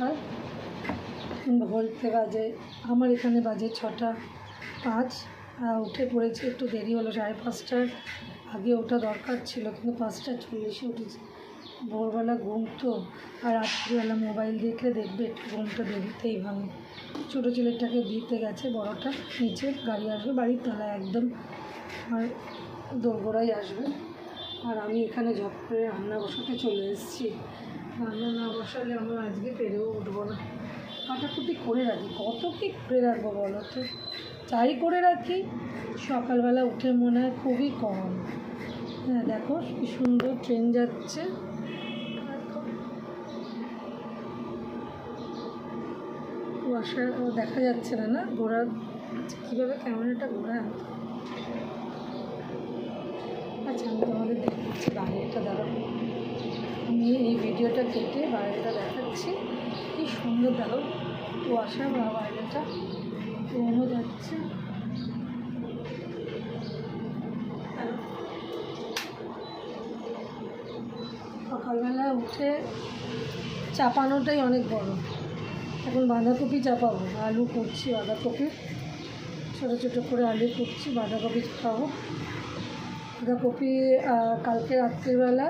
সকাল ঘুরতে বাজে, আমার এখানে বাজে ছটা পাঁচ। উঠে পড়েছি, একটু দেরি হলো, সাড়ে পাঁচটার আগে ওঠা দরকার ছিল, কিন্তু পাঁচটা চল্লিশে উঠেছে। ভোরবেলা ঘুম তো, আর রাত্রিবেলা মোবাইল দেখলে দেখবে, একটু ঘুমটা দেরিতেই ভাঙে। ছোটো ছেলেটাকে দিতে গেছে বড়টা, নিচে গাড়ি আসবে, বাড়ির তলায় একদম, আর দোরগোড়াই আসবে। আর আমি এখানে ঝপ করে রান্না বসাতে চলে এসেছি। রান্না না বসালে আমরা আজকে পেরেও উঠবো না। কাটাকুটি করে রাখি কত কি করে রাখব বলো তো? চাই করে রাখি সকালবেলা উঠে মনে হয় খুবই কম। হ্যাঁ দেখো কি সুন্দর ট্রেন যাচ্ছে। কুয়াশা দেখা যাচ্ছে না না? আচ্ছা, কীভাবে ক্যামেরাটা ঘোরায়? আচ্ছা আমি তোমাদের দেখাচ্ছি বাইরেটা দাঁড়াবো আমি এই ভিডিওটা কেটে বাইরেটা দেখাচ্ছি। কি সুন্দর দেখো কুয়াশা, বা বাইরেটা ট্রেনও যাচ্ছে। সকালবেলা উঠে চাপানোটাই অনেক বড়। এখন বাঁধাকপি চাপাবো, আলু করছি, বাঁধাকপি। ছোটো ছোটো করে আলু করছি, বাঁধাকপি চাপাবো বাঁধাকপি কালকে রাত্রিবেলা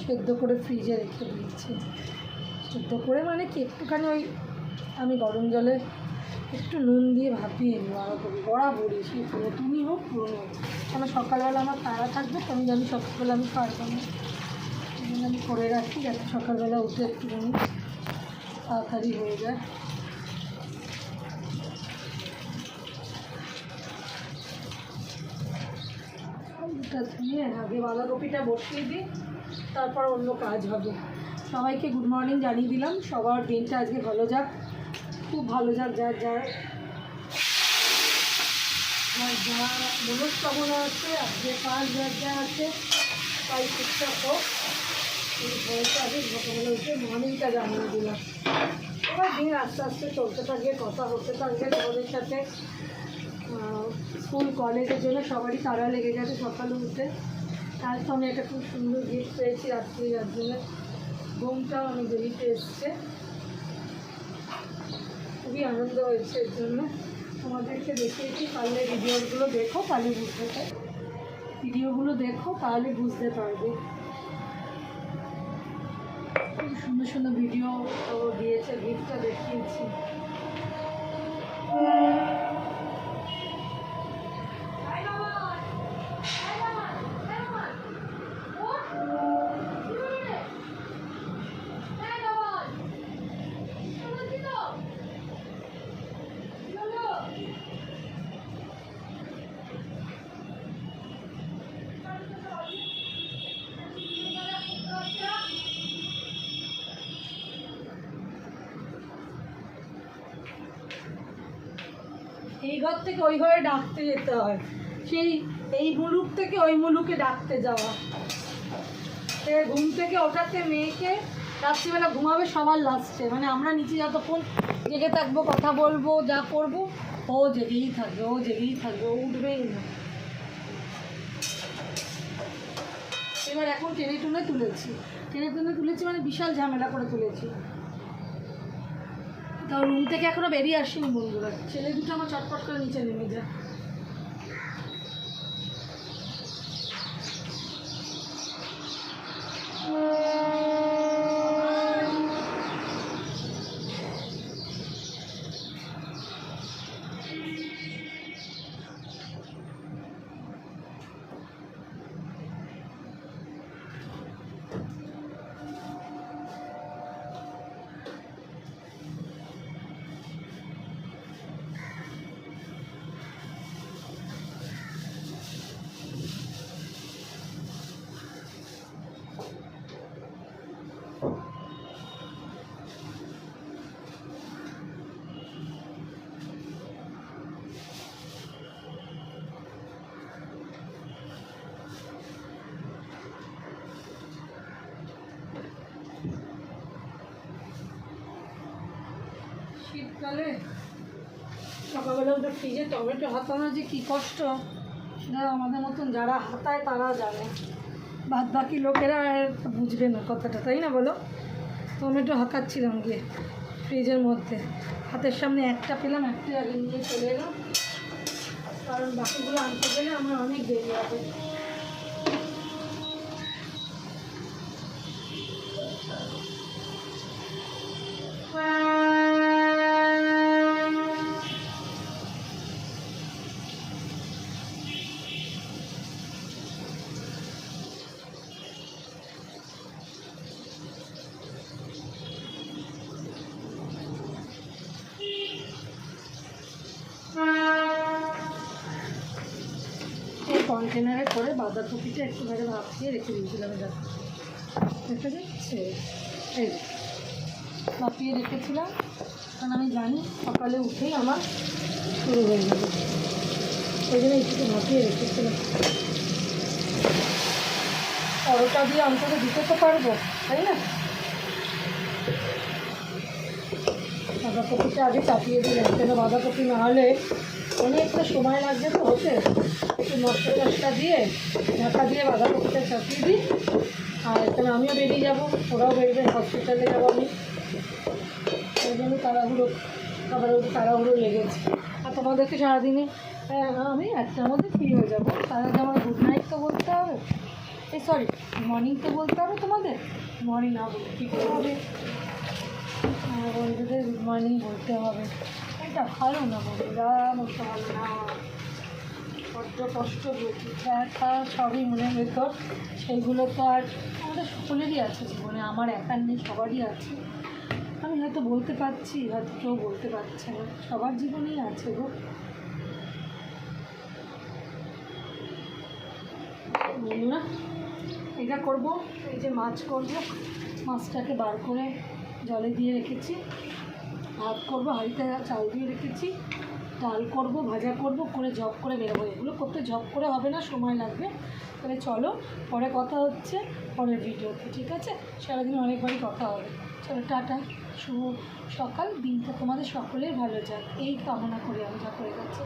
সেদ্ধ করে ফ্রিজে রেখে দিয়েছি। সেদ্ধ করে মানে কি, একটুখানি ওই আমি গরম জলে একটু নুন দিয়ে ভাপিয়ে নিই বাঁধাকপি বরাবরই সে নতুনই হোক, পুরনো হোক। সকালবেলা আমার তাড়া থাকবে তো, আমি জানি সকালবেলা আমি পারব না। আমি করে রাখি যাতে সকালবেলা উঠে একটুখানি তাড়াতাড়ি হয়ে যায়। আলুটা দিয়ে আগে বাঁধাকপিটা বসিয়ে দিই, তারপর অন্য কাজ হবে। সবাইকে গুড মর্নিং জানিয়ে দিলাম, সবার দিনটা আজকে ভালো যাক, খুব ভালো যাক, যার যার যার যা মনস্কামনা আছে যে কাজ, যার যা আছে, তাই ঠিকঠাক হোক এই ভয়টা আগে উঠে মর্নিংটা জানিয়ে দিলাম। এবার দিন আস্তে আস্তে চলতে থাকবে, কথা হতে থাকবে, তোমাদের সাথে স্কুল কলেজের জন্য সবারই তারা লেগে গেছে সকালে উঠে তার সঙ্গে একটা খুব সুন্দর গিফট পেয়েছি রাত্রি যার জন্য ঘুমটাও অনেক দেরিতে এসছে। খুবই আনন্দ হয়েছে এর জন্য। তোমাদেরকে দেখিয়েছি, পারলে ভিডিওগুলো দেখো তাহলে বুঝতে পার। ভিডিওগুলো দেখো, তাহলে বুঝতে পারবে। খুব সুন্দর সুন্দর ভিডিও দিয়েছে গিফটটা দেখিয়েছি। এই ঘর থেকে ওই ঘরে ডাকতে যেতে হয়। সেই এই মুলুক থেকে ওই মুলুকে ডাকতে যাওয়া। ঘুম থেকে ওঠাতে মেয়েকে রাত্রিবেলা ঘুমাবে সবার লাস্টে। মানে আমরা নিচে যতক্ষণ জেগে থাকব, কথা বলব, যা করব, ও জেগেই থাকবে, ও জেগেই থাকবে, ও উঠবেই না। এবার এখন টেনে টুনে তুলেছি। টেনে টুনে তুলেছি মানে বিশাল ঝামেলা করে তুলেছি। তো রুম থেকে এখনও বেরিয়ে আসিনি বন্ধুরা। ছেলে দুটো আমার চটপট করে নিচে নেমে যায়। শীতকালে সকালবেলা উঠে ফ্রিজে টমেটো হাতানো যে কী কষ্ট? সেটা আমাদের মতন যারা হাতায় তারা জানে। বাদ বাকি লোকেরা বুঝবে না কথাটা, তাই না বলো? টমেটো হাঁকাচ্ছিলাম গিয়ে ফ্রিজের মধ্যে। হাতের সামনে একটা পেলাম, একটা আগে নিয়ে চলে এলাম। কারণ বাকিগুলো আনতে গেলে আমার অনেক দেরি হবে। এই কন্টেনারে করে বাঁধাকপিটা একটুখানি ভাপিয়ে রেখে দিয়েছিলাম দেখা যাচ্ছে? এই, ভাপিয়ে রেখেছিলাম। কারণ আমি জানি সকালে উঠেই আমার শুরু হয়ে যাবে। ওই জন্য একটু ভাপিয়ে রেখেছিলাম। পরোটা দিয়ে অন্তত দিতে তো পারব, তাই না? বাঁধাকপিটা আগে চাপিয়ে দিলাম। কেন বাঁধাকপি না হলে অনেকটা সময় লাগবে তো হতে। একটু মশলা দিয়ে, ঢাকা দিয়ে বাঁধাকপিটা চাপিয়ে দিই। আর এখানে আমিও বেরিয়ে যাব, ওরাও বেরোবে, হসপিটালে যাব আমি। ওই জন্য তাড়াহুড়ো ওই তাড়াহুড়ো লেগেছে। আর তোমাদেরকে সারাদিনে আমি একটার মধ্যে ফ্রি হয়ে যাব। আগে আমার গুড নাইট তো বলতে হবে। এই সরি মর্নিং তো বলতে হবে তোমাদের? মর্নিং না বলে কী করে হবে? বন্ধুদের গুড মর্নিং বলতে হবে। এটা ভালো না বন্ধুরা ভালো না। বড্ড কষ্ট ব্যথা সবই মনের ভেতর। সেইগুলো তো আর আমাদের সকলেরই আছে জীবনে, আমার একার নেই, সবারই আছে। আমি হয়তো বলতে পারছি, হয়তো কেউ বলতে পারছে না, সবার জীবনেই আছে গো। বন্ধুরা, এটা করব, এই যে মাছ করব, মাছটাকে বার করে জলে দিয়ে রেখেছি। ভাত করব, হাঁড়িতে চাল দিয়ে রেখেছি। ডাল করব, ভাজা করব, করে জব করে বেরোবো এগুলো করতে জব করে হবে না, সময় লাগবে। তাহলে চলো, পরে কথা হচ্ছে পরের ভিডিওতে, ঠিক আছে? সারাদিন অনেকবারই কথা হবে। চলো, টাটা, শুভ সকাল, দিনটা তোমাদের সকলের ভালো যাক। এই কামনা করে আমি যা করে যাচ্ছে